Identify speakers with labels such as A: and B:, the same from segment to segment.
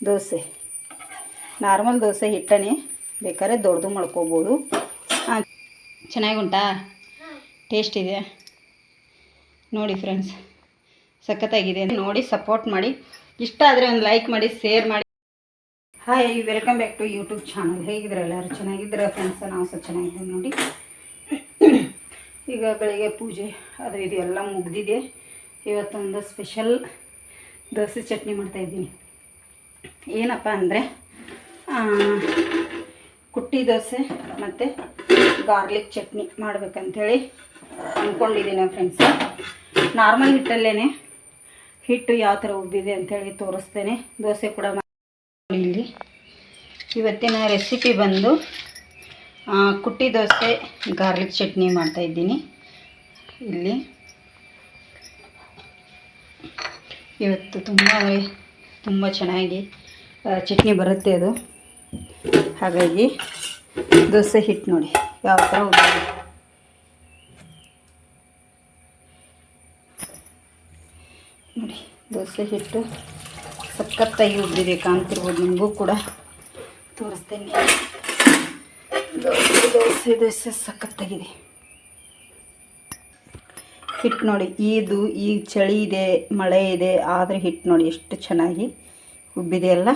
A: Dosa. Normal dosa ಹಿಟ್ಟನೇ. ಬೇಕಾದ್ರೆ ದೊಡ್ಡದು ಮಾಡ್ಕೋಬೋದು. ಚೆನ್ನಾಗಿ ಉಂಟಾ ಟೇಸ್ಟ್ ಇದೆ. ನೋಡಿ ಫ್ರೆಂಡ್ಸ್ ಸಖತ್ತಾಗಿದೆ. ನೋಡಿ ಸಪೋರ್ಟ್ ಮಾಡಿ. ಇಷ್ಟ ಆದರೆ ಒಂದು ಲೈಕ್ ಮಾಡಿ ಶೇರ್ ಮಾಡಿ. Hi welcome back to YouTube channel ಹೇಗಿದ್ರೆ ಎಲ್ಲರೂ? ಚೆನ್ನಾಗಿದ್ದೀರಾ ಫ್ರೆಂಡ್ಸ್ ನಾವು ಸಹ ಚೆನ್ನಾಗಿದ್ದೀವಿ ನೋಡಿ. ಈಗ ಬೆಳಿಗ್ಗೆ ಪೂಜೆ ಅದು ಇದು ಎಲ್ಲ ಮುಗಿದಿದೆ. ಇವತ್ತೊಂದು ಸ್ಪೆಷಲ್ ದೋಸೆ ಚಟ್ನಿ ಮಾಡ್ತಾಯಿದ್ದೀನಿ ಏನಪ್ಪ ಅಂದರೆ ಕುಟ್ಟಿ ದೋಸೆ ಮತ್ತು ಗಾರ್ಲಿಕ್ ಚಟ್ನಿ ಮಾಡಬೇಕಂಥೇಳಿ ಅಂದ್ಕೊಂಡಿದ್ದೀನಿ ಫ್ರೆಂಡ್ಸ್ ನಾರ್ಮಲ್ ಹಿಟ್ಟಲ್ಲೇ ಹಿಟ್ಟು ಯಾವ ಥರ ಉಬ್ಬಿದೆ ಅಂಥೇಳಿ ತೋರಿಸ್ತೇನೆ. ದೋಸೆ ಕೂಡ ಇಲ್ಲಿ. ಇವತ್ತಿನ ರೆಸಿಪಿ ಬಂದು ಕುಟ್ಟಿ ದೋಸೆ, ಗಾರ್ಲಿಕ್ ಚಟ್ನಿ ಮಾಡ್ತಾಯಿದ್ದೀನಿ ಇಲ್ಲಿ. ಇವತ್ತು ತುಂಬ ತುಂಬ ಚೆನ್ನಾಗಿ ಚಟ್ನಿ ಬರುತ್ತೆ ಅದು. ಹಾಗಾಗಿ ದೋಸೆ ಹಿಟ್ಟು ನೋಡಿ, ಯಾವ ಥರ ಉಬ್ಬಿದೆ ನೋಡಿ, ದೋಸೆ ಹಿಟ್ಟು ಸಖತ್ತಾಗಿ ಉಬ್ಬಿದೆ, ಕಾಣ್ತಿರ್ಬೋದು, ನಿಮಗೂ ಕೂಡ ತೋರಿಸ್ತೇನೆ. ದೋಸೆ ದೋಸೆ ದೋಸೆ ಸಖತ್ತಾಗಿದೆ. ಹಿಟ್ಟು ನೋಡಿ. ಇದು ಈಗ ಚಳಿ ಇದೆ, ಮಳೆ ಇದೆ, ಆದರೆ ಹಿಟ್ಟು ನೋಡಿ. ಎಷ್ಟು ಚೆನ್ನಾಗಿ ಉಬ್ಬಿದೆ ಎಲ್ಲ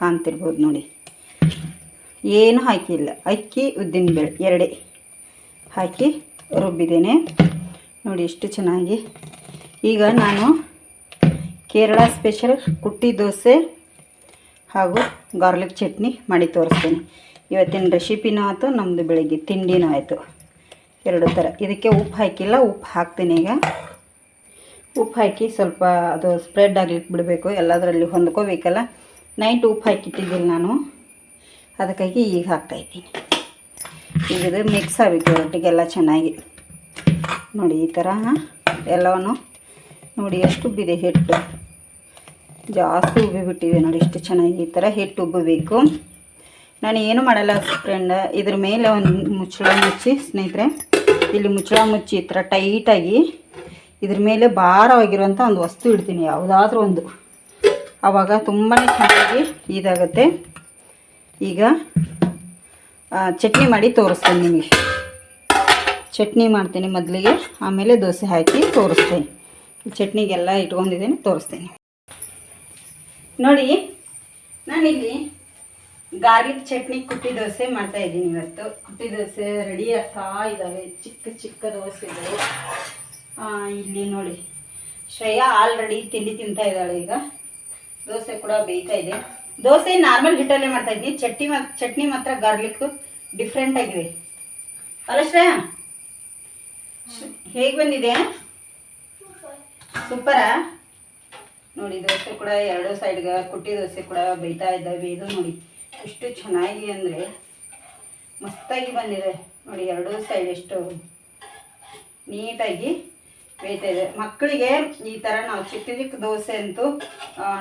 A: ಕಾಣ್ತಿರ್ಬೋದು ನೋಡಿ. ಏನು ಹಾಕಿಲ್ಲ ಅಕ್ಕಿ ಉದ್ದಿನಬೇಳೆ ಎರಡೇ ಹಾಕಿ ರುಬ್ಬಿದ್ದೇನೆ. ನೋಡಿ ಎಷ್ಟು ಚೆನ್ನಾಗಿ. ಈಗ ನಾನು ಕೇರಳ ಸ್ಪೆಷಲ್ ಕುಟ್ಟಿ ದೋಸೆ ಹಾಗೂ ಗಾರ್ಲಿಕ್ ಚಟ್ನಿ ಮಾಡಿ ತೋರಿಸ್ತೇನೆ. ಇವತ್ತಿನ ರೆಸಿಪಿನೂ ಆಯಿತು ನಮ್ಮದು ಬೆಳಗ್ಗೆ ತಿಂಡಿನೂ ಆಯಿತು. ಎರಡು ಥರ. ಇದಕ್ಕೆ ಉಪ್ಪು ಹಾಕಿಲ್ಲ, ಉಪ್ಪು ಹಾಕ್ತೀನಿ ಈಗ. ಉಪ್ಪು ಹಾಕಿ ಸ್ವಲ್ಪ ಅದು ಸ್ಪ್ರೆಡ್ ಆಗ್ಲಿಕ್ಕೆ ಬಿಡಬೇಕು, ಎಲ್ಲದರಲ್ಲಿ ಹೊಂದ್ಕೋಬೇಕಲ್ಲ. ನೈಟ್ ಉಪ್ಪು ಹಾಕಿಟ್ಟಿದ್ದೀನಿ ನಾನು. ಅದಕ್ಕಾಗಿ ಈಗ ಹಾಕ್ತಾಯಿದ್ದೀನಿ ಈಗ ಇದು ಮಿಕ್ಸ್ ಆಗಬೇಕು ಒಟ್ಟಿಗೆಲ್ಲ ಚೆನ್ನಾಗಿ. ನೋಡಿ ಈ ಥರ ಎಲ್ಲವನ್ನು ನೋಡಿ ಎಷ್ಟು ಉಬ್ಬಿದೆ ಹಿಟ್ಟು. ಜಾಸ್ತಿ ಉಬ್ಬಿಬಿಟ್ಟಿದೆ ನೋಡಿ ಎಷ್ಟು ಚೆನ್ನಾಗಿ ಈ ಥರ ಹಿಟ್ಟು ಉಬ್ಬಬೇಕು ನಾನು ಏನು ಮಾಡಲ್ಲ ಫ್ರೆಂಡ್ ಇದ್ರ ಮೇಲೆ ಒಂದು ಮುಚ್ಚಳ ಮುಚ್ಚಿ ಸ್ನೇಹಿತರೆ. ಇಲ್ಲಿ ಮುಚ್ಚಳ ಮುಚ್ಚಿ ಈ ಥರ ಟೈಟಾಗಿ ಇದ್ರ ಮೇಲೆ ಭಾರವಾಗಿರುವಂಥ ಒಂದು ವಸ್ತು ಇಡ್ತೀನಿ, ಯಾವುದಾದ್ರೂ ಒಂದು. ಆವಾಗ ತುಂಬಾ ಚೆನ್ನಾಗಿ ಇದಾಗುತ್ತೆ. ಈಗ ಚಟ್ನಿ ಮಾಡಿ ತೋರಿಸ್ತೀನಿ ನಿಮಗೆ. ಚಟ್ನಿ ಮಾಡ್ತೀನಿ ಮೊದಲಿಗೆ, ಆಮೇಲೆ ದೋಸೆ ಹಾಕಿ ತೋರಿಸ್ತೀನಿ. ಚಟ್ನಿಗೆಲ್ಲ ಇಟ್ಕೊಂಡಿದ್ದೀನಿ, ತೋರಿಸ್ತೀನಿ. ನೋಡಿ, ನಾನಿಲ್ಲಿ ಗಾರ್ಲಿಕ್ ಚಟ್ನಿ ಕುಟ್ಟಿ ದೋಸೆ ಮಾಡ್ತಾ ಇದ್ದೀನಿ ಇವತ್ತು. ಕುಟ್ಟಿ ದೋಸೆ ರೆಡಿ ಆಗ್ತಾ ಇದ್ದಾವೆ ಚಿಕ್ಕ ಚಿಕ್ಕ ದೋಸೆಗಳು ಇಲ್ಲಿ ನೋಡಿ. ಶ್ರೇಯಾ ಆಲ್ರೆಡಿ ತಿಂಡಿ ತಿಂತಾ ಇದ್ದಾಳೆ ಈಗ. ದೋಸೆ ಕೂಡ ಬೇಯ್ತಾ ಇದೆ. ದೋಸೆ ನಾರ್ಮಲ್ ಹಿಟ್ಟಲ್ಲೇ ಮಾಡ್ತಾ ಇದ್ದೀನಿ. ಚಟ್ನಿ ಚಟ್ನಿ ಮಾತ್ರ ಗಾರ್ಲಿಕ್ ಡಿಫ್ರೆಂಟ್ ಆಗಿದೆ. ಅಲ್ಲ ಶ್ರೇಯಾ? ಹೇಗೆ ಬಂದಿದೆ? ಸೂಪರಾ ನೋಡಿ, ದೋಸೆ ಕೂಡ ಎರಡು ಸೈಡ್ಗೆ ಕುಟ್ಟಿ ದೋಸೆ ಕೂಡ ಬೇಯ್ತಾ ಇದ್ದಾವೆ. ಇದು ನೋಡಿ. ಎಷ್ಟು ಚೆನ್ನಾಗಿ ಅಂದರೆ ಮಸ್ತಾಗಿ ಬಂದಿದೆ. ನೋಡಿ, ಎರಡೂ ಸೈಡ್ ಎಷ್ಟು ನೀಟಾಗಿ ಬೇಯ್ತಾ ಇದೆ. ಮಕ್ಕಳಿಗೆ ಈ ಥರ ನಾವು ಚಿಕ್ಕ ಚಿಕ್ಕ ದೋಸೆ ಅಂತೂ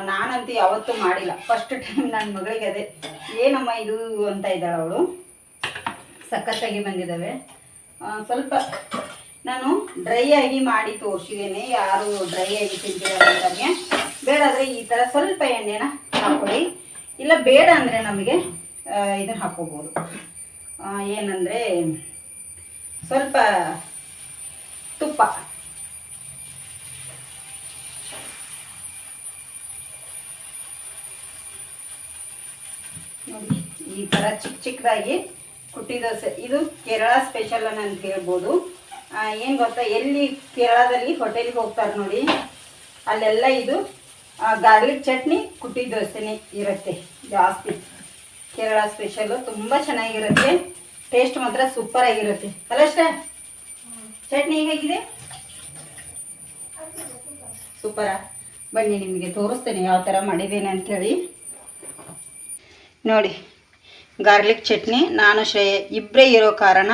A: ನಾನಂತೂ ಯಾವತ್ತೂ ಮಾಡಿಲ್ಲ. ಫಸ್ಟ್ ಟೈಮ್ ನನ್ನ ಮಗಳಿಗೆ ಅದೇ. ಏನಮ್ಮ ಇದು ಅಂತ ಇದ್ದಾಳೆ ಅವಳು. ಸಖತ್ತಾಗಿ ಬಂದಿದ್ದಾವೆ. ಸ್ವಲ್ಪ ನಾನು ಡ್ರೈ ಆಗಿ ಮಾಡಿ ತೋರಿಸಿದ್ದೇನೆ. ಯಾರು ಡ್ರೈ ಆಗಿ ತಿಂತಿದ್ದಾರೆ ಅಂತಂಗೆ ಬೇಡಾದರೆ ಈ ಥರ ಸ್ವಲ್ಪ ಎಣ್ಣೆನ ಹಾಕೊಳ್ಳಿ ಇಲ್ಲ, ಬೇಡ ಅಂದರೆ ನಮಗೆ ಇದನ್ನ ಹಾಕ್ಕೋಬೋದು ಏನಂದರೆ, ಸ್ವಲ್ಪ ತುಪ್ಪ. ಈ ಥರ ಚಿಕ್ಕ ಚಿಕ್ಕದಾಗಿ ಕುಟ್ಟಿ ಇದು ಕೇರಳ ಸ್ಪೆಷಲ್ ಅಂತ ಹೇಳ್ಬೋದು. ಏನು ಗೊತ್ತಾ, ಎಲ್ಲಿ ಕೇರಳದಲ್ಲಿ ಹೋಟೆಲ್ಗೆ ಹೋಗ್ತಾರೆ ನೋಡಿ, ಅಲ್ಲೆಲ್ಲ ಇದು ಗಾರ್ಲಿಕ್ ಚಟ್ನಿ ಕುಟ್ಟಿ ದೋಸೆನೇ ಇರುತ್ತೆ. ಜಾಸ್ತಿ. ಕೇರಳ ಸ್ಪೆಷಲ್ಲು ತುಂಬ ಚೆನ್ನಾಗಿರುತ್ತೆ. ಟೇಸ್ಟ್ ಮಾತ್ರ ಸೂಪರ್ ಆಗಿರುತ್ತೆ. ಅಲ್ಲ ಅಷ್ಟೇ ಚಟ್ನಿ ಹೇಗಿದೆ? ಸೂಪರ ಬನ್ನಿ, ನಿಮಗೆ ತೋರಿಸ್ತೇನೆ ಯಾವ ಥರ ಮಾಡಿದ್ದೇನೆ ಅಂಥೇಳಿ ನೋಡಿ, ಗಾರ್ಲಿಕ್ ಚಟ್ನಿ. ನಾನು ಶ್ರೇಯ ಇಬ್ಬರೇ ಇರೋ ಕಾರಣ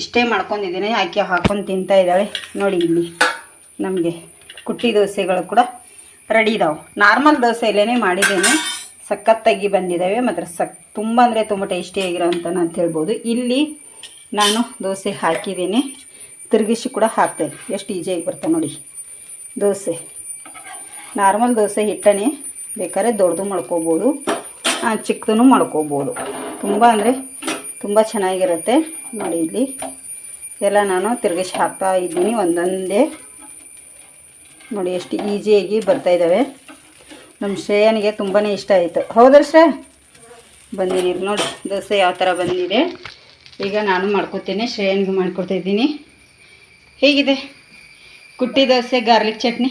A: ಇಷ್ಟೇ ಮಾಡ್ಕೊಂಡಿದ್ದೀನಿ. ಆಕೆ ಹಾಕೊಂಡು ತಿಂತಾ ಇದ್ದಾಳೆ. ನೋಡಿ ಇಲ್ಲಿ ನಮಗೆ ಕುಟ್ಟಿ ದೋಸೆಗಳು ಕೂಡ ರೆಡಿ ಇದಾವೆ. ನಾರ್ಮಲ್ ದೋಸೆಯಲ್ಲೇ ಮಾಡಿದ್ದೇನೆ. ಸಖತ್ತಾಗಿ ಬಂದಿದ್ದಾವೆ ಮಾತ್ರ ಸಕ್, ತುಂಬ ಅಂದರೆ ತುಂಬ ಟೇಸ್ಟಿಯಾಗಿರೋ ಅಂತ ಅಂತ ಹೇಳ್ಬೋದು. ಇಲ್ಲಿ ನಾನು ದೋಸೆ ಹಾಕಿದ್ದೀನಿ. ತಿರುಗಿಸಿ ಕೂಡ ಹಾಕ್ತೇನೆ. ಎಷ್ಟು ಈಜಿಯಾಗಿ ಬರ್ತಾ ನೋಡಿ. ದೋಸೆ. ನಾರ್ಮಲ್ ದೋಸೆ ಹಿಟ್ಟನೆ ಬೇಕಾದ್ರೆ ದೊಡ್ಡದು ಮಾಡ್ಕೋಬೋದು. ಚಿಕ್ಕದೂ ಮಾಡ್ಕೋಬೋದು. ತುಂಬ ಅಂದರೆ ತುಂಬ ಚೆನ್ನಾಗಿರುತ್ತೆ. ನೋಡಿ ಇಲ್ಲಿ. ಎಲ್ಲ ನಾನು ತಿರುಗಿಸಿ ಹಾಕ್ತಾ ಇದ್ದೀನಿ ಒಂದೊಂದೇ ನೋಡಿ, ಎಷ್ಟು ಈಸಿಯಾಗಿ ಬರ್ತಾ ಇದ್ದಾವೆ ನಮ್ಮ ಶ್ರೇಯನಿಗೆ ತುಂಬಾ ಇಷ್ಟ ಆಯಿತು. ಹೌದಾ ಶ್ರೇ ಬಂದಿರಿ. ನೋಡಿ, ದೋಸೆ ಯಾವ ಥರ ಬಂದಿದೆ. ಈಗ ನಾನು ಮಾಡ್ಕೊತೀನಿ, ಶ್ರೇಯನಿಗೆ ಮಾಡ್ಕೊಡ್ತಾ ಇದ್ದೀನಿ. ಹೇಗಿದೆ? ಕುಟ್ಟಿ ದೋಸೆ, ಗಾರ್ಲಿಕ್ ಚಟ್ನಿ?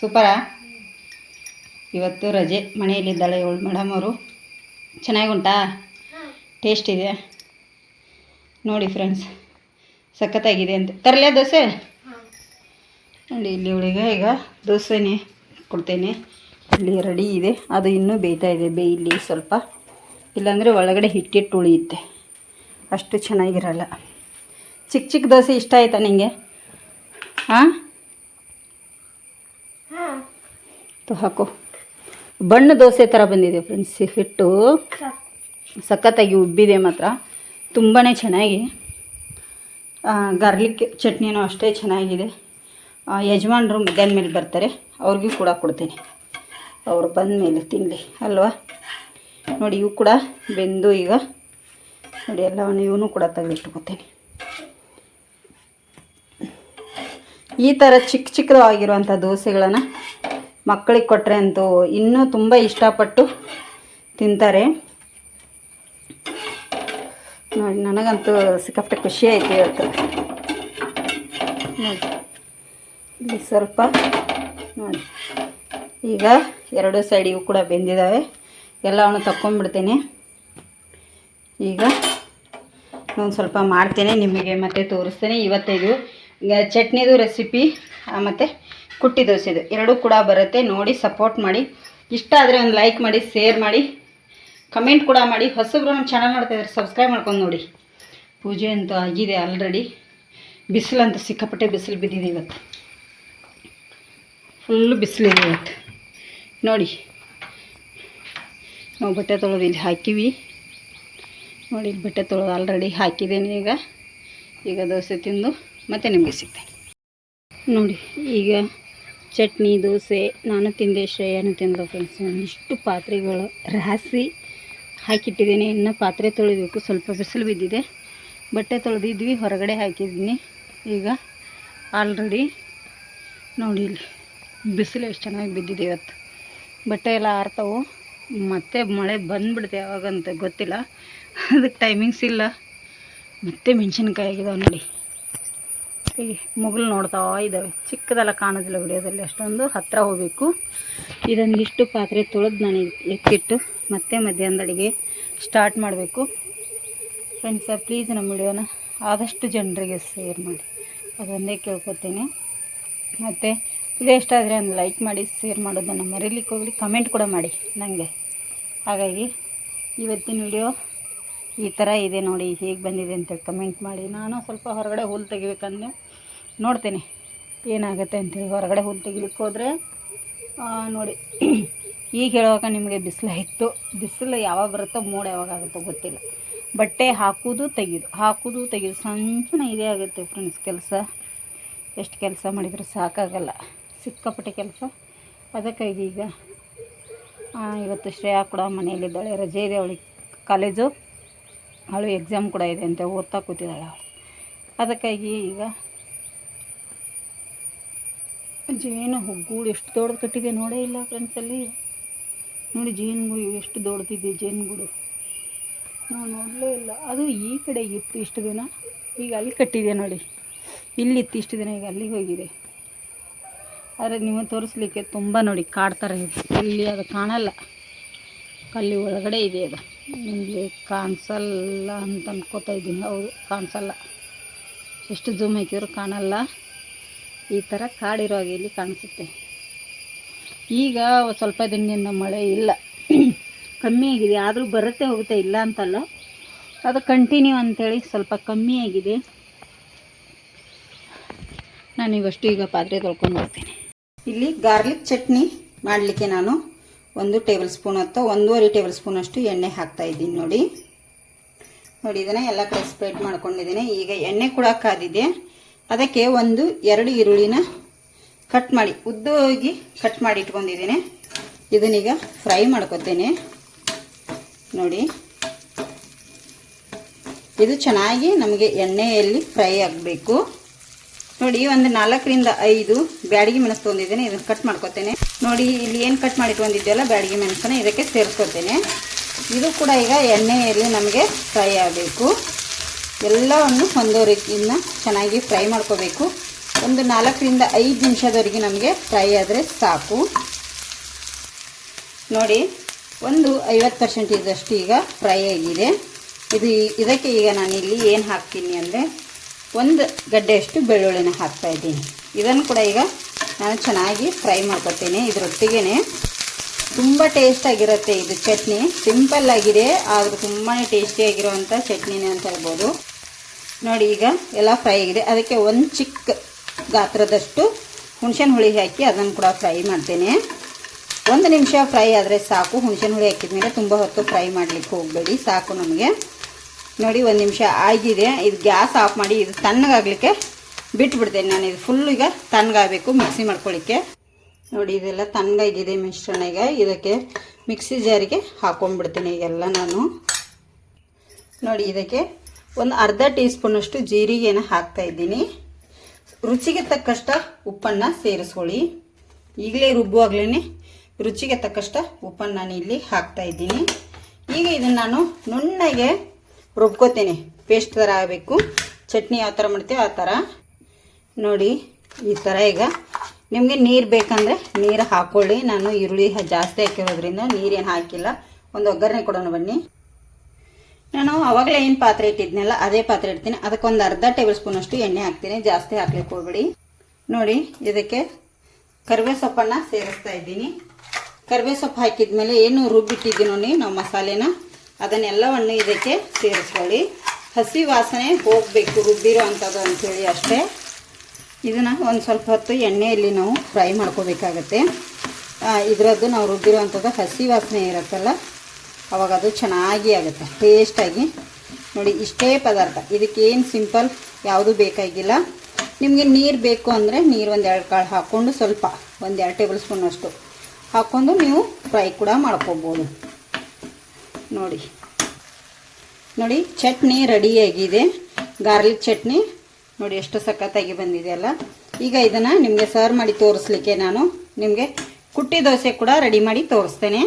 A: ಸೂಪರಾ? ಇವತ್ತು ರಜೆ, ಮನೆಯಲ್ಲಿದ್ದಾಳೆ ಇವಳು ಮೇಡಮ್ ಅವರು. ಚೆನ್ನಾಗಿ ಉಂಟಾ ಟೇಸ್ಟ್ ಇದೆ ನೋಡಿ, ಫ್ರೆಂಡ್ಸ್, ಸಖತ್ತಾಗಿದೆ ಅಂತ. ತರಲೇ ದೋಸೆ? ನೋಡಿ, ಇಲ್ಲಿ ಇವಳಿಗೆ ಈಗ ದೋಸೆನೇ ಕೊಡ್ತೇನೆ. ಇಲ್ಲಿ ರೆಡಿ ಇದೆ. ಅದು ಇನ್ನೂ ಬೇಯ್ತಾ ಇದೆ, ಬೇಯಲಿ ಸ್ವಲ್ಪ. ಇಲ್ಲಾಂದರೆ ಒಳಗಡೆ ಹಿಟ್ಟಿಟ್ಟು ಉಳಿಯುತ್ತೆ. ಅಷ್ಟು ಚೆನ್ನಾಗಿರಲ್ಲ. ಚಿಕ್ಕ ಚಿಕ್ಕ ದೋಸೆ ಇಷ್ಟ ಆಯ್ತಾ ನಿಮಗೆ ಹಾಂ ತು ಹಾಕು. ಬಣ್ಣ ದೋಸೆ ಥರ ಬಂದಿದೆ ಫ್ರೆಂಡ್ಸ್, ಹಿಟ್ಟು. ಸಖತ್ತಾಗಿ ಉಬ್ಬಿದೆ ಮಾತ್ರ. ತುಂಬಾ ಚೆನ್ನಾಗಿ ಗಾರ್ಲಿಕ್ ಚಟ್ನಿನೂ ಅಷ್ಟೇ ಚೆನ್ನಾಗಿದೆ. ಯಜಮಾನ್ರು ಮಧ್ಯಾಹ್ನ ಮೇಲೆ ಬರ್ತಾರೆ, ಅವ್ರಿಗೂ ಕೂಡ ಕೊಡ್ತೀನಿ. ಅವ್ರು ಬಂದ ಮೇಲೆ ತಿನ್ನಲಿ ಅಲ್ವಾ? ನೋಡಿ, ಇವು ಕೂಡ ಬೆಂದು ಈಗ, ನೋಡಿ, ಎಲ್ಲವನ್ನು ಇವನು ಕೂಡ ತೆಗೆದಿಟ್ಕೋತೀನಿ ಈ ಥರ ಚಿಕ್ಕ ಚಿಕ್ಕದಾಗಿರುವಂಥ ದೋಸೆಗಳನ್ನು ಮಕ್ಕಳಿಗೆ ಕೊಟ್ಟರೆ ಅಂತೂ ಇನ್ನೂ ತುಂಬ ಇಷ್ಟಪಟ್ಟು ತಿಂತಾರೆ. ನೋಡಿ, ನನಗಂತೂ ಸಿಕ್ಕಾಪಟ್ಟೆ ಖುಷಿ ಇವತ್ತು. ನೋಡಿ. ಇಲ್ಲಿ ಸ್ವಲ್ಪ ನೋಡಿ. ಈಗ ಎರಡು ಸೈಡ್ ಇವು ಕೂಡ ಬೆಂದಿದ್ದಾವೆ ಎಲ್ಲವನ್ನು ತಕ್ಕೊಂಡ್ಬಿಡ್ತೀನಿ ಈಗ ಒಂದು ಸ್ವಲ್ಪ ಮಾಡ್ತೇನೆ, ನಿಮಗೆ ಮತ್ತೆ ತೋರಿಸ್ತೇನೆ. ಇವತ್ತೈದು ಚಟ್ನಿದು ರೆಸಿಪಿ ಮತ್ತು ಕುಟ್ಟಿ ದೋಸೆದು. ಎರಡೂ ಕೂಡ ಬರುತ್ತೆ. ನೋಡಿ ಸಪೋರ್ಟ್ ಮಾಡಿ. ಇಷ್ಟ ಆದರೆ ಒಂದು ಲೈಕ್ ಮಾಡಿ ಶೇರ್ ಮಾಡಿ. ಕಮೆಂಟ್ ಕೂಡ ಮಾಡಿ. ಹೊಸಬ್ರು ನಮ್ಮ ಚಾನಲ್ ನೋಡ್ತಾ ಇದ್ದಾರೆ ಸಬ್ಸ್ಕ್ರೈಬ್ ಮಾಡ್ಕೊಂಡು ನೋಡಿ. ಪೂಜೆ ಅಂತೂ ಆಗಿದೆ ಆಲ್ರೆಡಿ ಬಿಸಿಲಂತೂ ಸಿಕ್ಕಾಪಟ್ಟೆ ಬಿಸಿಲು ಬಿದ್ದಿದೆ ಇವತ್ತು. ಫುಲ್ಲು ಬಿಸಿಲಿದೆ ಇವತ್ತು. ನೋಡಿ. ನಾವು ಬಟ್ಟೆ ತೊಳೆದು ಇಲ್ಲಿ ಹಾಕಿವಿ. ನೋಡಿ ಬಟ್ಟೆ ತೊಳೆದು ಆಲ್ರೆಡಿ ಹಾಕಿದ್ದೇನೆ ಈಗ. ಈಗ ದೋಸೆ ತಿಂದು ಮತ್ತೆ ನಿಮಗೆ ಸಿಗ್ತೇನೆ. ನೋಡಿ, ಈಗ ಚಟ್ನಿ, ದೋಸೆ, ನಾನು ತಿಂದೆ, ಶ್ರೇಯನು ತಿಂದ ಫ್ರೆಂಡ್ಸ್ ಒಂದಿಷ್ಟು ಪಾತ್ರೆಗಳು ರಾಸಿ ಹಾಕಿಟ್ಟಿದ್ದೀನಿ. ಇನ್ನು ಪಾತ್ರೆ ತೊಳಿಬೇಕು ಸ್ವಲ್ಪ ಬಿಸಿಲು ಬಿದ್ದಿದೆ. ಬಟ್ಟೆ ತೊಳೆದಿದ್ವಿ ಹೊರಗಡೆ ಹಾಕಿದ್ದೀನಿ. ಈಗ ಆಲ್ರೆಡಿ ನೋಡಿ ಇಲ್ಲಿ. ಬಿಸಿಲು ಎಷ್ಟು ಚೆನ್ನಾಗಿ ಬಿದ್ದಿದೆ ಇವತ್ತು. ಬಟ್ಟೆ ಎಲ್ಲ ಆರ್ತವು. ಮತ್ತೆ ಮಳೆ ಬಂದ್ಬಿಡುತ್ತೆ ಯಾವಾಗಂತ ಗೊತ್ತಿಲ್ಲ. ಅದಕ್ಕೆ ಟೈಮಿಂಗ್ಸ್ ಇಲ್ಲ. ಮತ್ತೆ ಮೆಣಸಿನ್ಕಾಯಿ ಆಗಿದಾವೆ ನೋಡಿ. ಹೀಗೆ ಮುಗುಲು ನೋಡ್ತಾವೆ ಇದ್ದಾವೆ ಚಿಕ್ಕದೆಲ್ಲ ಕಾಣೋದಿಲ್ಲ ವಿಡಿಯೋದಲ್ಲಿ. ಅಷ್ಟೊಂದು ಹತ್ತಿರ ಹೋಗಬೇಕು. ಇದೊಂದಿಷ್ಟು ಪಾತ್ರೆ ತೊಳೆದು ನಾನು ಎತ್ತಿಟ್ಟು ಮತ್ತೆ ಮಧ್ಯಾಹ್ನದ ಅಡುಗೆ ಸ್ಟಾರ್ಟ್ ಮಾಡಬೇಕು. ಫ್ರೆಂಡ್ಸ ಪ್ಲೀಸ್ ನಮ್ಮ ವಿಡಿಯೋನ ಆದಷ್ಟು ಜನರಿಗೆ ಶೇರ್ ಮಾಡಿ. ಅದೊಂದೇ ಕೇಳ್ಕೊತೀನಿ ಮತ್ತು ಇದು ಆದರೆ ಒಂದು ಲೈಕ್ ಮಾಡಿ, ಶೇರ್ ಮಾಡೋದನ್ನು ಮರೀಲಿಕ್ಕೆ ಹೋಗಲಿ. ಕಮೆಂಟ್ ಕೂಡ ಮಾಡಿ ನನಗೆ. ಹಾಗಾಗಿ ಇವತ್ತಿನ ವಿಡಿಯೋ ಈ ಥರ ಇದೆ ನೋಡಿ, ಹೇಗೆ ಬಂದಿದೆ ಅಂತ ಕಮೆಂಟ್ ಮಾಡಿ. ನಾನು ಸ್ವಲ್ಪ ಹೊರಗಡೆ ಹುಲ್ಲು ತೆಗಿಬೇಕಂದ್ರೆ ನೋಡ್ತೇನೆ ಏನಾಗುತ್ತೆ ಅಂತೇಳಿ ಹೊರಗಡೆ ಹುಲ್ಲು ತೆಗಿಲಿಕ್ಕೆ ಹೋದರೆ ನೋಡಿ, ಈಗ ಹೇಳುವಾಗ ನಿಮಗೆ ಬಿಸಿಲು ಇತ್ತು ಬಿಸಿಲು ಯಾವಾಗ ಬರುತ್ತೋ ಮೋಡ ಯಾವಾಗ ಆಗುತ್ತೋ ಗೊತ್ತಿಲ್ಲ. ಬಟ್ಟೆ ಹಾಕೋದು ತೆಗೆಯೋದು ಹಾಕೋದು ತೆಗೆಯೋದು ಸಂಚನ ಇದೇ ಆಗುತ್ತೆ ಫ್ರೆಂಡ್ಸ್, ಕೆಲಸ. ಎಷ್ಟು ಕೆಲಸ ಮಾಡಿದರೂ ಸಾಕಾಗಲ್ಲ. ಸಿಕ್ಕಾಪಟ್ಟೆ ಕೆಲಸ. ಅದಕ್ಕಾಗಿ ಈಗ ಇವತ್ತು ಶ್ರೇಯಾ ಕೂಡ ಮನೆಯಲ್ಲಿದ್ದಾಳೆ. ರಜೆ ಇದೆ ಅವಳಿಗೆ. ಕಾಲೇಜು, ಅವಳು ಎಕ್ಸಾಮ್ ಕೂಡ ಇದೆ ಅಂತ ಓದ್ತಾ ಕೂತಿದ್ದಾಳೆ ಅವಳು. ಅದಕ್ಕಾಗಿ ಈಗ ಜೇನು ಹುಗ್ಗೂಡು ಎಷ್ಟು ದೊಡ್ಡದು ಕಟ್ಟಿದೆ ನೋಡೇ ಇಲ್ಲ ಫ್ರೆಂಡ್ಸಲ್ಲಿ ನೋಡಿ ಜೇನುಗೂಡು ಎಷ್ಟು ದೊಡ್ಡದಿದೆ, ಜೇನುಗೂಡು. ನಾವು ನೋಡಲೇ ಇಲ್ಲ. ಅದು ಈ ಕಡೆ ಇತ್ತು ಇಷ್ಟು ದಿನ. ಈಗ ಅಲ್ಲಿ ಕಟ್ಟಿದೆ ನೋಡಿ. ಇಲ್ಲಿತ್ತು ಇಷ್ಟು ದಿನ, ಈಗ ಅಲ್ಲಿಗೆ ಹೋಗಿದೆ. ಆದರೆ ನೀವು ತೋರಿಸ್ಲಿಕ್ಕೆ ತುಂಬ ನೋಡಿ ಕಾಡ್ತಾರೆ ಇಲ್ಲಿ ಅದು ಕಾಣಲ್ಲ. ಕಲ್ಲಿ ಒಳಗಡೆ ಇದೆ ಅದು. ನಿಮಗೆ ಕಾಣಿಸಲ್ಲ ಅಂತ ಅನ್ಕೋತಾ ಇದ್ದೀನಿ. ಹೌದು, ಕಾಣಿಸಲ್ಲ. ಎಷ್ಟು ಜೂಮ್ ಹಾಕಿದ್ರು ಕಾಣಲ್ಲ. ಈ ಥರ ಕಾಡಿರೋ ಹಾಗೆ ಇಲ್ಲಿ ಕಾಣಿಸುತ್ತೆ. ಈಗ ಸ್ವಲ್ಪ ದಿನದಿಂದ ಮಳೆ ಇಲ್ಲ. ಕಮ್ಮಿ ಆಗಿದೆ. ಆದರೂ ಬರುತ್ತೆ ಹೋಗುತ್ತೆ, ಇಲ್ಲ ಅಂತಲ್ಲ. ಅದು ಕಂಟಿನ್ಯೂ ಅಂಥೇಳಿ ಸ್ವಲ್ಪ ಕಮ್ಮಿ ಆಗಿದೆ. ನಾನೀಗಷ್ಟು ಈಗ ಪಾತ್ರೆ ತೊಳ್ಕೊಂಡು ಬರ್ತೀನಿ ಇಲ್ಲಿ ಗಾರ್ಲಿಕ್ ಚಟ್ನಿ ಮಾಡಲಿಕ್ಕೆ ನಾನು ಒಂದು ಟೇಬಲ್ ಸ್ಪೂನ್ ಅಥವಾ ಒಂದೂವರೆ ಟೇಬಲ್ ಸ್ಪೂನ್ ಅಷ್ಟು ಎಣ್ಣೆ ಹಾಕ್ತಾ ಇದ್ದೀನಿ ನೋಡಿ. ನೋಡಿ, ಇದನ್ನು ಎಲ್ಲ ಕಡೆ ಸ್ಪ್ರೆಡ್ ಮಾಡ್ಕೊಂಡಿದ್ದೀನಿ. ಈಗ ಎಣ್ಣೆ ಕೂಡ ಕಾದಿದೆ. ಅದಕ್ಕೆ ಒಂದು ಎರಡು ಈರುಳ್ಳಿನ ಕಟ್ ಮಾಡಿ, ಉದ್ದವಾಗಿ ಕಟ್ ಮಾಡಿ ಇಟ್ಕೊಂಡಿದ್ದೀನಿ. ಇದನ್ನೀಗ ಫ್ರೈ ಮಾಡ್ಕೊತೇನೆ. ನೋಡಿ, ಇದು ಚೆನ್ನಾಗಿ ನಮಗೆ ಎಣ್ಣೆಯಲ್ಲಿ ಫ್ರೈ ಆಗಬೇಕು. ನೋಡಿ ಒಂದು ನಾಲ್ಕರಿಂದ ಐದು ಬ್ಯಾಡಿಗೆ ಮೆಣಸು ತೊಗೊಂಡಿದ್ದೇನೆ ಇದನ್ನು ಕಟ್ ಮಾಡ್ಕೊತೇನೆ. ನೋಡಿ, ಇಲ್ಲಿ ಏನು ಕಟ್ ಮಾಡಿ ಬಂದಿದ್ದೆಲ್ಲ ಬ್ಯಾಡಿಗೆ ಮೆಣಸನ್ನ ಇದಕ್ಕೆ ಸೇರಿಸ್ಕೊತೇನೆ ಇದು ಕೂಡ ಈಗ ಎಣ್ಣೆಯಲ್ಲಿ ನಮಗೆ ಫ್ರೈ ಆಗಬೇಕು. ಎಲ್ಲವನ್ನು ಒಂದು ರೀತಿಯಿಂದ ಚೆನ್ನಾಗಿ ಫ್ರೈ ಮಾಡ್ಕೋಬೇಕು. ಒಂದು ನಾಲ್ಕರಿಂದ ಐದು ನಿಮಿಷದವರೆಗೆ ನಮಗೆ ಫ್ರೈ ಆದರೆ ಸಾಕು. ನೋಡಿ, ಒಂದು ಐವತ್ತು ಪರ್ಸೆಂಟ್ ಇದ್ದಷ್ಟು ಈಗ ಫ್ರೈ ಆಗಿದೆ. ಇದು ಇದಕ್ಕೆ ಈಗ ನಾನು ಇಲ್ಲಿ ಏನು ಹಾಕ್ತೀನಿ ಅಂದರೆ ಒಂದು ಗಡ್ಡೆಯಷ್ಟು ಬೆಳ್ಳುಳ್ಳಿನ ಹಾಕ್ತಾ ಇದ್ದೀನಿ. ಇದನ್ನು ಕೂಡ ಈಗ ನಾನು ಚೆನ್ನಾಗಿ ಫ್ರೈ ಮಾಡ್ಕೊತೀನಿ ಇದರೊಟ್ಟಿಗೆ ತುಂಬ ಟೇಸ್ಟಾಗಿರುತ್ತೆ ಇದು ಚಟ್ನಿ. ಸಿಂಪಲ್ ಆಗಿದೆ, ಆದರೂ ತುಂಬಾ ಟೇಸ್ಟಿಯಾಗಿರುವಂಥ ಚಟ್ನಿನೇ ಅಂತ ಹೇಳ್ಬೋದು. ನೋಡಿ, ಈಗ ಎಲ್ಲ ಫ್ರೈ ಆಗಿದೆ. ಅದಕ್ಕೆ ಒಂದು ಚಿಕ್ಕ ಗಾತ್ರದಷ್ಟು ಹುಣಸೆನ ಹುಳಿ ಹಾಕಿ ಅದನ್ನು ಕೂಡ ಫ್ರೈ ಮಾಡ್ತೇನೆ. ಒಂದು ನಿಮಿಷ ಫ್ರೈ ಆದರೆ ಸಾಕು. ಹುಣಸೆನ ಹುಳಿ ಹಾಕಿದ ಮೇಲೆ ತುಂಬ ಹೊತ್ತು ಫ್ರೈ ಮಾಡಲಿಕ್ಕೆ ಹೋಗಬೇಡಿ. ಸಾಕು ನಮಗೆ. ನೋಡಿ, ಒಂದು ನಿಮಿಷ ಆಗಿದೆ. ಇದು ಗ್ಯಾಸ್ ಆಫ್ ಮಾಡಿ ಇದು ತಣ್ಣಗಾಗಲಿಕ್ಕೆ ಬಿಟ್ಬಿಡ್ತೇನೆ ನಾನು. ಇದು ಫುಲ್ ಈಗ ತಣ್ಣಗಾಗಬೇಕು ಮಿಕ್ಸಿ ಮಾಡ್ಕೊಳ್ಳಿಕ್ಕೆ. ನೋಡಿ, ಇದೆಲ್ಲ ತಣ್ಣಗಾಗಿದೆ ಮಿಶ್ರಣ ಈಗ ಇದಕ್ಕೆ ಮಿಕ್ಸಿ ಜಾರಿಗೆ ಹಾಕೊಂಡ್ಬಿಡ್ತೀನಿ ಈಗೆಲ್ಲ ನಾನು. ನೋಡಿ, ಇದಕ್ಕೆ ಒಂದು ಅರ್ಧ ಟೀ ಸ್ಪೂನಷ್ಟು ಜೀರಿಗೆನ ಹಾಕ್ತಾ ಇದ್ದೀನಿ. ರುಚಿಗೆ ತಕ್ಕಷ್ಟ ಉಪ್ಪನ್ನು ಸೇರಿಸ್ಕೊಳ್ಳಿ. ಈಗಲೇ ರುಬ್ಬುವಾಗ್ಲೇ ರುಚಿಗೆ ತಕ್ಕಷ್ಟ ಉಪ್ಪನ್ನು ನಾನು ಇಲ್ಲಿ ಹಾಕ್ತಾ ಇದ್ದೀನಿ. ಈಗ ಇದನ್ನು ನಾನು ನುಣ್ಣಗೆ ರುಬ್ಕೋತೇನೆ. ಪೇಸ್ಟ್ ಥರ ಆಗಬೇಕು. ಚಟ್ನಿ ಯಾವ ಥರ ಮಾಡ್ತೀವಿ ಆ ಥರ ನೋಡಿ, ಈ ಥರ ಈಗ. ನಿಮಗೆ ನೀರು ಬೇಕಂದರೆ ನೀರು ಹಾಕ್ಕೊಳ್ಳಿ ನಾನು ಈರುಳ್ಳಿ ಜಾಸ್ತಿ ಹಾಕಿರೋದ್ರಿಂದ ನೀರೇನು ಹಾಕಿಲ್ಲ. ಒಂದು ಒಗ್ಗರಣೆ ಕೊಡೋಣ ಬನ್ನಿ. ನಾನು ಅವಾಗಲೇ ಏನು ಪಾತ್ರೆ ಇಟ್ಟಿದ್ನಲ್ಲ, ಅದೇ ಪಾತ್ರೆ ಇಡ್ತೀನಿ. ಅದಕ್ಕೊಂದು ಅರ್ಧ ಟೇಬಲ್ ಸ್ಪೂನಷ್ಟು ಎಣ್ಣೆ ಹಾಕ್ತೀನಿ. ಜಾಸ್ತಿ ಹಾಕ್ಲಿಕ್ಕೆ ಹೋಗ್ಬೇಡಿ. ನೋಡಿ, ಇದಕ್ಕೆ ಕರಿಬೇ ಸೊಪ್ಪನ್ನು ಸೇರಿಸ್ತಾ ಇದ್ದೀನಿ. ಕರಿಬೇವು ಸೊಪ್ಪು ಹಾಕಿದ್ಮೇಲೆ ಏನು ರುಬ್ಬಿಟ್ಟಿದ್ದೀನೋ ನಾವು ಮಸಾಲೆನ ಅದನ್ನೆಲ್ಲವನ್ನು ಇದಕ್ಕೆ ಸೇರಿಸ್ಕೊಳ್ಳಿ. ಹಸಿ ವಾಸನೆ ಹೋಗಬೇಕು ರುಬ್ಬಿರೋ ಅಂಥದ್ದು ಅಂಥೇಳಿ ಅಷ್ಟೇ. ಇದನ್ನು ಒಂದು ಸ್ವಲ್ಪ ಹೊತ್ತು ಎಣ್ಣೆಯಲ್ಲಿ ನಾವು ಫ್ರೈ ಮಾಡ್ಕೋಬೇಕಾಗತ್ತೆ. ಇದರದ್ದು ನಾವು ರುಬ್ಬಿರೋ ಅಂಥದ್ದು ಹಸಿ ವಾಸನೆ ಇರುತ್ತಲ್ಲ, ಅವಾಗ ಅದು ಚೆನ್ನಾಗಿ ಆಗುತ್ತೆ ಟೇಸ್ಟಾಗಿ ನೋಡಿ, ಇಷ್ಟೇ ಪದಾರ್ಥ. ಇದಕ್ಕೇನು ಸಿಂಪಲ್ ಯಾವುದೂ ಬೇಕಾಗಿಲ್ಲ. ನಿಮಗೆ ನೀರು ಬೇಕು ಅಂದರೆ ನೀರು ಒಂದೆರಡು ಕಾಳು ಹಾಕ್ಕೊಂಡು ಸ್ವಲ್ಪ ಒಂದೆರಡು ಟೇಬಲ್ ಸ್ಪೂನ್ ಅಷ್ಟು ಹಾಕ್ಕೊಂಡು ನೀವು ಫ್ರೈ ಕೂಡ ಮಾಡ್ಕೋಬೋದು. ನೋಡಿ. ನೋಡಿ, ಚಟ್ನಿ ರೆಡಿಯಾಗಿದೆ ಗಾರ್ಲಿಕ್ ಚಟ್ನಿ. ನೋಡಿ, ಎಷ್ಟು ಸಖತ್ತಾಗಿ ಬಂದಿದೆ ಅಲ್ಲ. ಈಗ ಇದನ್ನು ನಿಮಗೆ ಸರ್ವ್ ಮಾಡಿ ತೋರಿಸ್ಲಿಕ್ಕೆ ನಾನು ನಿಮಗೆ ಕುಟ್ಟಿ ದೋಸೆ ಕೂಡ ರೆಡಿ ಮಾಡಿ ತೋರಿಸ್ತೇನೆ.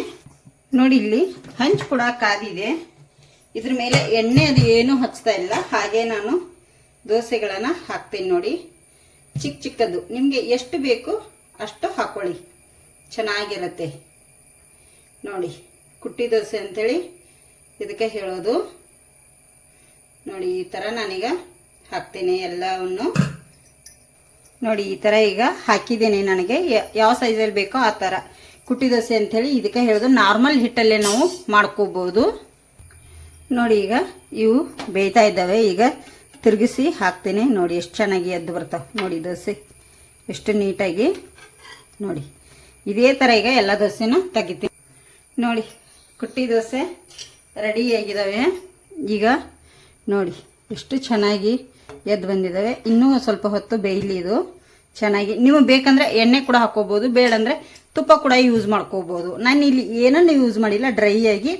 A: ನೋಡಿ, ಇಲ್ಲಿ ಹಂಚು ಕೂಡ ಕಾದಿದೆ. ಇದ್ರ ಮೇಲೆ ಎಣ್ಣೆ ಅದು ಏನೂ ಹಚ್ತಾ ಇಲ್ಲ. ಹಾಗೆ ನಾನು ದೋಸೆಗಳನ್ನು ಹಾಕ್ತೀನಿ ನೋಡಿ. ಚಿಕ್ಕ ಚಿಕ್ಕದು ನಿಮಗೆ ಎಷ್ಟು ಬೇಕು ಅಷ್ಟು ಹಾಕೊಳ್ಳಿ. ಚೆನ್ನಾಗಿರುತ್ತೆ. ನೋಡಿ, ಕುಟ್ಟಿ ದೋಸೆ ಅಂತೇಳಿ ಇದಕ್ಕೆ ಹೇಳೋದು. ನೋಡಿ, ಈ ಥರ ನಾನೀಗ ಹಾಕ್ತೀನಿ ಎಲ್ಲವನ್ನು. ನೋಡಿ, ಈ ಥರ ಈಗ ಹಾಕಿದ್ದೀನಿ ನನಗೆ. ಯಾವ ಸೈಜಲ್ಲಿ ಬೇಕೋ ಆ ಥರ ಕುಟ್ಟಿ ದೋಸೆ ಅಂಥೇಳಿ ಇದಕ್ಕೆ ಹೇಳೋದು. ನಾರ್ಮಲ್ ಹಿಟ್ಟಲ್ಲೇ ನಾವು ಮಾಡ್ಕೋಬೋದು. ನೋಡಿ, ಈಗ ಇವು ಬೇಯ್ತಾ ಇದ್ದಾವೆ. ಈಗ ತಿರುಗಿಸಿ ಹಾಕ್ತೀನಿ. ನೋಡಿ, ಎಷ್ಟು ಚೆನ್ನಾಗಿ ಎದ್ದು ಬರ್ತಾವೆ. ನೋಡಿ, ದೋಸೆ. ಎಷ್ಟು ನೀಟಾಗಿ. ನೋಡಿ, ಇದೇ ಥರ ಈಗ ಎಲ್ಲ ದೋಸೆನೂ ತೆಗಿತೀನಿ. ನೋಡಿ, ಕುಟ್ಟಿ ದೋಸೆ. ರೆಡಿಯಾಗಿದ್ದಾವೆ ಈಗ ನೋಡಿ, ಎಷ್ಟು ಚೆನ್ನಾಗಿ ಎದ್ದು ಬಂದಿದ್ದಾವೆ ಇನ್ನೂ ಸ್ವಲ್ಪ ಹೊತ್ತು ಬೇಯಲಿ ಇದು. ಚೆನ್ನಾಗಿ, ನೀವು ಬೇಕಂದರೆ ಎಣ್ಣೆ ಕೂಡ ಹಾಕೋಬೋದು ಬೇಡಂದರೆ ತುಪ್ಪ ಕೂಡ ಯೂಸ್ ಮಾಡ್ಕೋಬೋದು. ನಾನು ಇಲ್ಲಿ ಏನನ್ನು ಯೂಸ್ ಮಾಡಿಲ್ಲ ಡ್ರೈ ಆಗಿ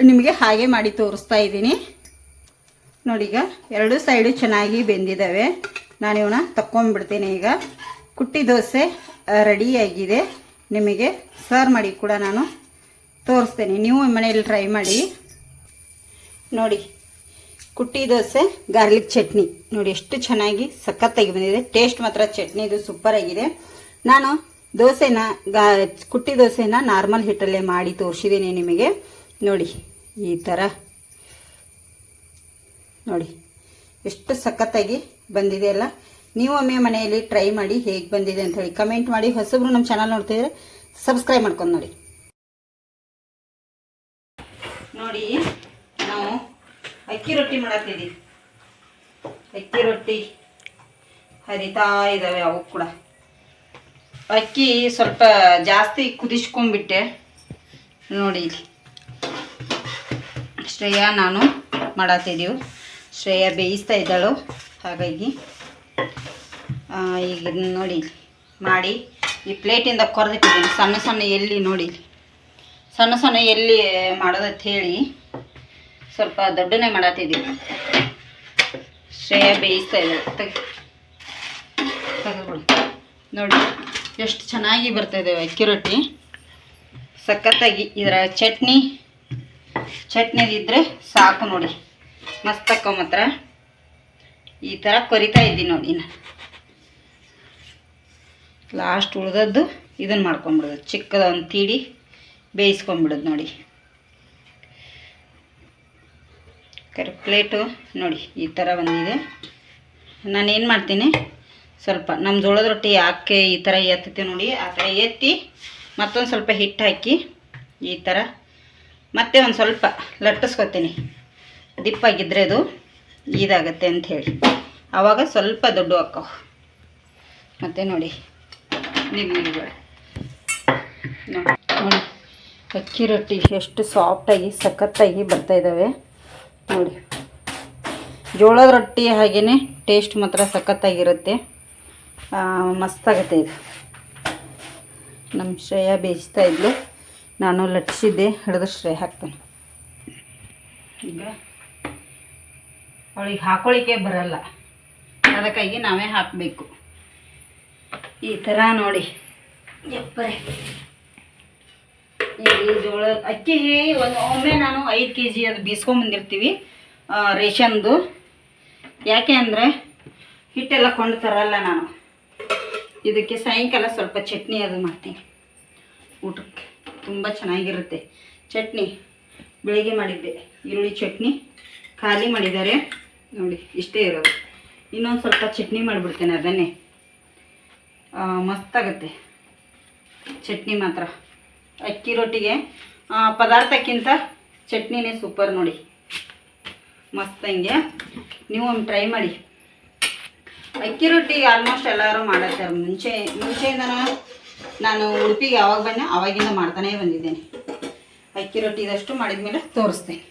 A: ನಿಮಗೆ ಹಾಗೆ ಮಾಡಿ ತೋರಿಸ್ತಾ ಇದ್ದೀನಿ. ನೋಡಿ ಈಗ ಎರಡು ಸೈಡು ಚೆನ್ನಾಗಿ ಬೆಂದಿದ್ದಾವೆ ನಾನು ಇವನ್ನ ತಕ್ಕೊಂಡ್ಬಿಡ್ತೀನಿ ಈಗ. ಕುಟ್ಟಿ ದೋಸೆ ರೆಡಿಯಾಗಿದೆ ನಿಮಗೆ ಸರ್ವ್ ಮಾಡಿ ಕೂಡ ನಾನು ತೋರಿಸ್ತೇನೆ. ನೀವು ಮನೆಯಲ್ಲಿ ಟ್ರೈ ಮಾಡಿ. ನೋಡಿ, ಕುಟ್ಟಿ ದೋಸೆ ಗಾರ್ಲಿಕ್ ಚಟ್ನಿ. ನೋಡಿ, ಎಷ್ಟು ಚೆನ್ನಾಗಿ ಸಖತ್ತಾಗಿ ಬಂದಿದೆ. ಟೇಸ್ಟ್ ಮಾತ್ರ ಚಟ್ನಿದು ಸೂಪರ್ ಆಗಿದೆ. ನಾನು ದೋಸೆನ, ಗಾ, ಕುಟ್ಟಿ ದೋಸೆನ ನಾರ್ಮಲ್ ಹಿಟ್ಟಲ್ಲೇ ಮಾಡಿ ತೋರಿಸಿದ್ದೀನಿ ನಿಮಗೆ. ನೋಡಿ, ಈ ಥರ ನೋಡಿ, ಎಷ್ಟು ಸಖತ್ತಾಗಿ ಬಂದಿದೆ ಅಲ್ಲ. ನೀವು ಒಮ್ಮೆ ಮನೆಯಲ್ಲಿ ಟ್ರೈ ಮಾಡಿ ಹೇಗೆ ಬಂದಿದೆ ಅಂತ ಹೇಳಿ ಕಮೆಂಟ್ ಮಾಡಿ. ಹೊಸಬ್ರು ನಮ್ಮ ಚಾನಲ್ ನೋಡ್ತಿದ್ರೆ ಸಬ್ಸ್ಕ್ರೈಬ್ ಮಾಡ್ಕೊಂಡು ನೋಡಿ. ನೋಡಿ, ನಾವು ಅಕ್ಕಿ ರೊಟ್ಟಿ ಮಾಡತ್ತಿದ್ದೀವಿ ಅಕ್ಕಿ ರೊಟ್ಟಿ ಹರಿತಾ ಇದ್ದಾವೆ ಅವು ಕೂಡ. ಅಕ್ಕಿ ಸ್ವಲ್ಪ ಜಾಸ್ತಿ ಕುದಿಸ್ಕೊಂಡ್ಬಿಟ್ಟೆ. ನೋಡಿ ಶ್ರೇಯ ನಾನು ಮಾಡತ್ತಿದ್ದೀವಿ ಶ್ರೇಯ ಬೇಯಿಸ್ತಾ ಇದ್ದಾಳು. ಹಾಗಾಗಿ ಈಗ ನೋಡಿ ಮಾಡಿ ಈ ಪ್ಲೇಟಿಂದ ಕೊರೆದಿಟ್ಟಿದ್ದೀನಿ. ಸಣ್ಣ ಸಣ್ಣ ಎಲ್ಲಿ ನೋಡಿ ಸಣ್ಣ ಸಣ್ಣ ಎಲ್ಲಿ ಮಾಡೋದಂತ ಹೇಳಿ ಸ್ವಲ್ಪ ದೊಡ್ಡನೇ ಮಾಡತ್ತಿದ್ದೀವಿ ಶ್ರೇಯ ಬೇಯಿಸ್ತಾ ಇದೆ. ತೆಗೆ ನೋಡಿ, ಎಷ್ಟು ಚೆನ್ನಾಗಿ ಬರ್ತಾ ಇದೆ ಅಕ್ಕಿ ರೊಟ್ಟಿ. ಸಖತ್ತಾಗಿ ಇದರ ಚಟ್ನಿ ಚಟ್ನಿ ಇದ್ರೆ ಸಾಕು ನೋಡಿ. ಮಸ್ತಕ್ಕ ಮಾತ್ರ. ಈ ಥರ ಕೊರಿತಾ ಇದ್ದೀನಿ ನೋಡಿ ನಾನು ಲಾಸ್ಟ್ ಉಳ್ದದ್ದು ಇದನ್ನು ಮಾಡ್ಕೊಂಬಿಡೋದು ಚಿಕ್ಕದ ಒಂದು ತೀಡಿ. ಬೇಯಿಸ್ಕೊಂಬಿಡೋದು ನೋಡಿ. ಕರೆ ಪ್ಲೇಟು ನೋಡಿ, ಈ ಥರ ಬಂದಿದೆ. ನಾನು ಏನು ಮಾಡ್ತೀನಿ, ಸ್ವಲ್ಪ ನಮ್ಮ ಜೋಳದ ರೊಟ್ಟಿ ಯಾಕೆ ಈ ಥರ ಎತ್ತುತ್ತೆ ನೋಡಿ, ಆ ಥರ ಎತ್ತಿ ಮತ್ತೊಂದು ಸ್ವಲ್ಪ ಹಿಟ್ಟು ಹಾಕಿ ಈ ಥರ. ಮತ್ತೆ ಒಂದು ಸ್ವಲ್ಪ ಲಟ್ಟಿಸ್ಕೊತೀನಿ. ದಿಪ್ಪಾಗಿದ್ದರೆ ಅದು ಇದಾಗತ್ತೆ ಅಂತ ಹೇಳಿ. ಆವಾಗ ಸ್ವಲ್ಪ ದೊಡ್ಡ ಹಾಕೋ. ಮತ್ತು ನೋಡಿ ನಿಮ್ಮ ನೋಡಿ. ನೋಡಿ. ಅಕ್ಕಿ ರೊಟ್ಟಿ ಎಷ್ಟು ಸಾಫ್ಟಾಗಿ ಸಖತ್ತಾಗಿ ಬರ್ತಾ ಇದ್ದಾವೆ ನೋಡಿ. ಜೋಳದ ರೊಟ್ಟಿ ಹಾಗೇ ಟೇಸ್ಟ್ ಮಾತ್ರ ಸಖತ್ತಾಗಿರುತ್ತೆ. ಮಸ್ತಾಗುತ್ತೆ ಇದು. ನಮ್ಮ ಶ್ರೇಯ ಬೇಯಿಸ್ತಾ ಇದ್ಲು. ನಾನು ಲಟ್ಸಿದ್ದೆ, ಹಿಡಿದು ಶ್ರೇಯ ಹಾಕ್ತೇನೆ. ಈಗ ಅವಳಿಗೆ ಹಾಕೊಳ್ಳಿಕ್ಕೆ ಬರಲ್ಲ. ಅದಕ್ಕಾಗಿ ನಾವೇ ಹಾಕಬೇಕು. ಈ ಥರ ನೋಡಿ. ಯಪ್ಪರೆ ಜೋಳ, ಅಕ್ಕಿ ಒಂದು ಒಮ್ಮೆ ನಾನು ಐದು ಕೆ ಜಿ ಅದು ಬೀಸ್ಕೊಂಬಂದಿರ್ತೀವಿ ರೇಷನ್ದು. ಯಾಕೆ ಅಂದರೆ ಹಿಟ್ಟೆಲ್ಲ ಕೊಂಡು ತರಲ್ಲ ನಾನು. ಇದಕ್ಕೆ ಸಾಯಂಕಾಲ ಸ್ವಲ್ಪ ಚಟ್ನಿ ಅದು ಮಾಡ್ತೀನಿ. ಊಟಕ್ಕೆ ತುಂಬ ಚೆನ್ನಾಗಿರುತ್ತೆ. ಚಟ್ನಿ, ಬೆಳಿಗ್ಗೆ ಮಾಡಿದ್ದೆ ಈರುಳ್ಳಿ ಚಟ್ನಿ, ಖಾಲಿ ಮಾಡಿದ್ದಾರೆ. ನೋಡಿ, ಇಷ್ಟೇ ಇರೋದು. ಇನ್ನೊಂದು ಸ್ವಲ್ಪ ಚಟ್ನಿ ಮಾಡಿಬಿಡ್ತೇನೆ ಅದನ್ನೇ. ಮಸ್ತಾಗುತ್ತೆ. ಚಟ್ನಿ ಮಾತ್ರ. ಅಕ್ಕಿ ರೊಟ್ಟಿಗೆ ಪದಾರ್ಥಕ್ಕಿಂತ ಚಟ್ನಿನೇ ಸೂಪರ್ ನೋಡಿ. ಮಸ್ತ್ ಹಂಗೆ. ನೀವು ಒಂದು ಟ್ರೈ ಮಾಡಿ. ಅಕ್ಕಿ ರೊಟ್ಟಿ ಆಲ್ಮೋಸ್ಟ್ ಎಲ್ಲರೂ ಮಾಡತ್ತಾರೆ. ಮುಂಚೆ, ಮುಂಚೆಯಿಂದನೂ ನಾನು ಉಡುಪಿಗೆ ಯಾವಾಗ ಬನ್ನಿ ಆವಾಗಿಂದ ಮಾಡ್ತಾನೇ ಬಂದಿದ್ದೇನೆ. ಅಕ್ಕಿ ರೊಟ್ಟಿದಷ್ಟು ಮಾಡಿದ್ಮೇಲೆ ತೋರಿಸ್ತೇನೆ.